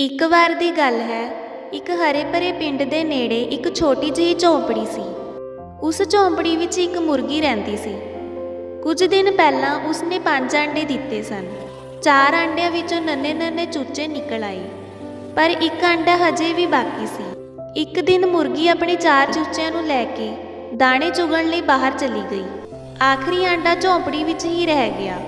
ਇੱਕ ਵਾਰ ਦੀ ਗੱਲ ਹੈ, ਇੱਕ ਹਰੇ ਭਰੇ ਪਿੰਡ ਦੇ ਨੇੜੇ ਇੱਕ ਛੋਟੀ ਜਿਹੀ ਝੌਂਪੜੀ ਸੀ। ਉਸ ਝੌਂਪੜੀ ਵਿੱਚ ਇੱਕ ਮੁਰਗੀ ਰਹਿੰਦੀ ਸੀ। ਕੁਝ ਦਿਨ ਪਹਿਲਾਂ ਉਸਨੇ ਪੰਜ ਆਂਡੇ ਦਿੱਤੇ ਸਨ। ਚਾਰ ਆਂਡਿਆਂ ਵਿੱਚੋਂ ਨੰਨੇ-ਨੰਨੇ ਚੂਚੇ ਨਿਕਲ ਆਏ। ਪਰ ਇੱਕ ਆਂਡਾ ਹਜੇ ਵੀ ਬਾਕੀ ਸੀ। ਇੱਕ ਦਿਨ ਮੁਰਗੀ ਆਪਣੇ ਚਾਰ ਚੂਚਿਆਂ ਨੂੰ ਲੈ ਕੇ ਦਾਣੇ ਚੁਗਣ ਲਈ ਬਾਹਰ ਚਲੀ ਗਈ। ਆਖਰੀ ਆਂਡਾ ਝੌਂਪੜੀ ਵਿੱਚ ਹੀ ਰਹਿ ਗਿਆ।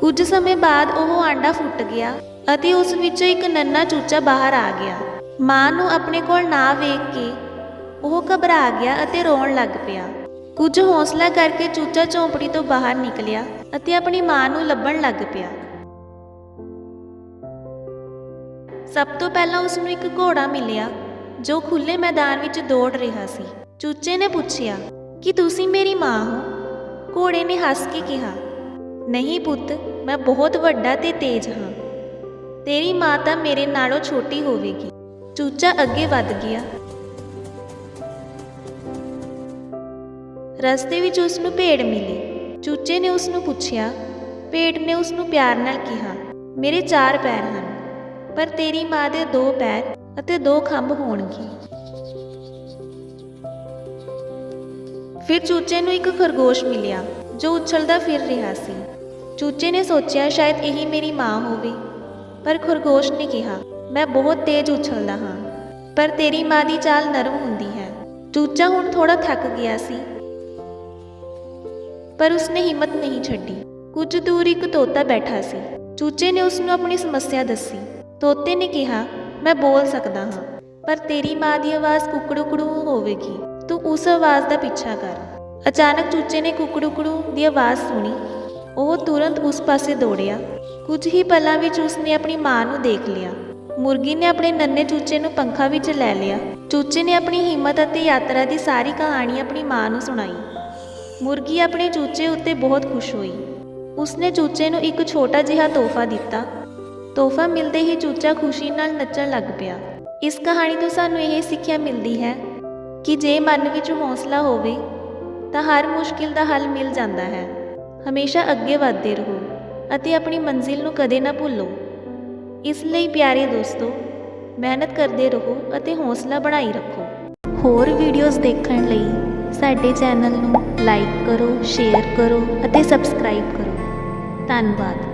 ਕੁਝ ਸਮੇਂ ਬਾਅਦ ਉਹ ਆਂਡਾ ਫੁੱਟ ਗਿਆ। ਅਤੇ ਉਸ ਵਿੱਚੋਂ ਇੱਕ ਨੰਨਾ ਚੂਚਾ ਬਾਹਰ ਆ ਗਿਆ। ਮਾਂ ਨੂੰ ਆਪਣੇ ਕੋਲ ਨਾ ਵੇਖ ਕੇ ਉਹ ਘਬਰਾ ਗਿਆ ਅਤੇ ਰੋਣ ਲੱਗ ਪਿਆ। ਕੁਝ ਹੌਸਲਾ ਕਰਕੇ ਚੂਚਾ ਝੌਂਪੜੀ ਤੋਂ ਬਾਹਰ ਨਿਕਲਿਆ ਅਤੇ ਆਪਣੀ ਮਾਂ ਨੂੰ ਲੱਭਣ ਲੱਗ ਪਿਆ। ਸਭ ਤੋਂ ਪਹਿਲਾਂ ਉਸ ਨੂੰ ਇੱਕ ਘੋੜਾ ਮਿਲਿਆ, ਜੋ ਖੁੱਲੇ ਮੈਦਾਨ ਵਿੱਚ ਦੌੜ ਰਿਹਾ ਸੀ। ਚੂਚੇ ਨੇ ਪੁੱਛਿਆ, ਕਿ ਤੁਸੀਂ ਮੇਰੀ ਮਾਂ ਹੋ? ਘੋੜੇ ਨੇ ਹੱਸ ਕੇ ਕਿਹਾ, ਨਹੀਂ ਪੁੱਤ, ਮੈਂ ਬਹੁਤ ਵੱਡਾ ਤੇ ਤੇਜ਼ ਹਾਂ। ਤੇਰੀ ਮਾਂ ਤਾਂ ਮੇਰੇ ਨਾਲੋਂ ਛੋਟੀ ਹੋਵੇਗੀ। ਚੂਚਾ ਅੱਗੇ ਵੱਧ ਗਿਆ। ਰਸਤੇ ਵਿੱਚ ਉਸ ਨੂੰ ਭੇਡ ਮਿਲੀ। ਚੂਚੇ ਨੇ ਉਸ ਨੂੰ ਪੁੱਛਿਆ, ਭੇਡ ਨੇ ਉਸ ਨੂੰ ਪਿਆਰ ਨਾਲ ਕਿਹਾ, ਮੇਰੇ ਚਾਰ ਪੈਰ ਹਨ, ਪਰ ਤੇਰੀ ਮਾਂ ਦੇ ਦੋ ਪੈਰ ਅਤੇ ਦੋ ਖੰਭ ਹੋਣਗੇ। ਫਿਰ ਚੂਚੇ ਨੂੰ ਇੱਕ ਖਰਗੋਸ਼ ਮਿਲਿਆ, ਜੋ ਉਛਲਦਾ ਫਿਰ ਰਿਹਾ ਸੀ। ਚੂਚੇ ਨੇ ਸੋਚਿਆ, ਸ਼ਾਇਦ ਇਹੀ ਮੇਰੀ ਮਾਂ ਹੋਵੇ। ਪਰ ਖਰਗੋਸ਼ ਨੇ ਕਿਹਾ, ਮੈਂ ਬਹੁਤ ਤੇਜ਼ ਉਛਲਦਾ ਹਾਂ। ਪਰ ਤੇਰੀ ਮਾਂ ਦੀ ਚਾਲ ਨਰਮ ਹੁੰਦੀ ਹੈ। ਚੂਚਾ ਹੁਣ ਥੋੜਾ ਥੱਕ ਗਿਆ ਸੀ। ਪਰ ਉਸਨੇ ਹਿੰਮਤ ਨਹੀਂ ਛੱਡੀ। ਕੁਝ ਦੂਰ ਇੱਕ ਤੋਤਾ ਬੈਠਾ ਸੀ। ਚੂਚੇ ਨੇ ਉਸ ਨੂੰ ਆਪਣੀ ਸਮੱਸਿਆ ਦੱਸੀ। ਤੋਤੇ ਨੇ ਕਿਹਾ, ਮੈਂ ਬੋਲ ਸਕਦਾ ਹਾਂ, ਪਰ ਤੇਰੀ ਮਾਂ ਦੀ ਆਵਾਜ਼ ਕੁਕੜੂ-ਕੁੜੂ ਹੋਵੇਗੀ। ਤੂੰ ਉਸ ਆਵਾਜ਼ ਦਾ ਪਿੱਛਾ ਕਰ। ਅਚਾਨਕ ਚੂਚੇ ਨੇ ਕੁਕੜੂ-ਕੁੜੂ ਦੀ ਆਵਾਜ਼ ਸੁਣੀ। ਉਹ ਤੁਰੰਤ ਉਸ ਪਾਸੇ ਦੌੜਿਆ। ਕੁਝ ਹੀ ਪਲਾਂ ਵਿੱਚ ਉਸਨੇ ਆਪਣੀ ਮਾਂ ਨੂੰ ਦੇਖ ਲਿਆ। ਮੁਰਗੀ ਨੇ ਆਪਣੇ ਨੰਨੇ ਚੂਚੇ ਨੂੰ ਪੰਖਾਂ ਵਿੱਚ ਲੈ ਲਿਆ। ਚੂਚੇ ਨੇ ਆਪਣੀ ਹਿੰਮਤ ਅਤੇ ਯਾਤਰਾ ਦੀ ਸਾਰੀ ਕਹਾਣੀ ਆਪਣੀ ਮਾਂ ਨੂੰ ਸੁਣਾਈ। ਮੁਰਗੀ ਆਪਣੇ ਚੂਚੇ ਉੱਤੇ ਬਹੁਤ ਖੁਸ਼ ਹੋਈ। ਉਸਨੇ ਚੂਚੇ ਨੂੰ ਇੱਕ ਛੋਟਾ ਜਿਹਾ ਤੋਹਫਾ ਦਿੱਤਾ। ਤੋਹਫਾ ਮਿਲਦੇ ਹੀ ਚੂਚਾ ਖੁਸ਼ੀ ਨਾਲ ਨੱਚਣ ਲੱਗ ਪਿਆ। ਇਸ ਕਹਾਣੀ ਤੋਂ ਸਾਨੂੰ ਇਹ ਸਿੱਖਿਆ ਮਿਲਦੀ ਹੈ ਕਿ ਜੇ ਮਨ ਵਿੱਚ ਹੌਸਲਾ ਹੋਵੇ, ਤਾਂ ਹਰ ਮੁਸ਼ਕਿਲ ਦਾ ਹੱਲ ਮਿਲ ਜਾਂਦਾ ਹੈ। ਹਮੇਸ਼ਾ ਅੱਗੇ ਵਧਦੇ ਰਹੋ ਅਤੇ ਆਪਣੀ ਮੰਜ਼ਿਲ ਨੂੰ ਕਦੇ ਨਾ ਭੁੱਲੋ। ਇਸ ਲਈ ਪਿਆਰੇ ਦੋਸਤੋ, ਮਿਹਨਤ ਕਰਦੇ ਰਹੋ ਅਤੇ ਹੌਸਲਾ ਬਣਾਈ ਰੱਖੋ। ਹੋਰ ਵੀਡੀਓਜ਼ ਦੇਖਣ ਲਈ ਸਾਡੇ ਚੈਨਲ ਨੂੰ ਲਾਈਕ ਕਰੋ ਸ਼ੇਅਰ ਕਰੋ ਅਤੇ ਸਬਸਕ੍ਰਾਈਬ ਕਰੋ। ਧੰਨਵਾਦ।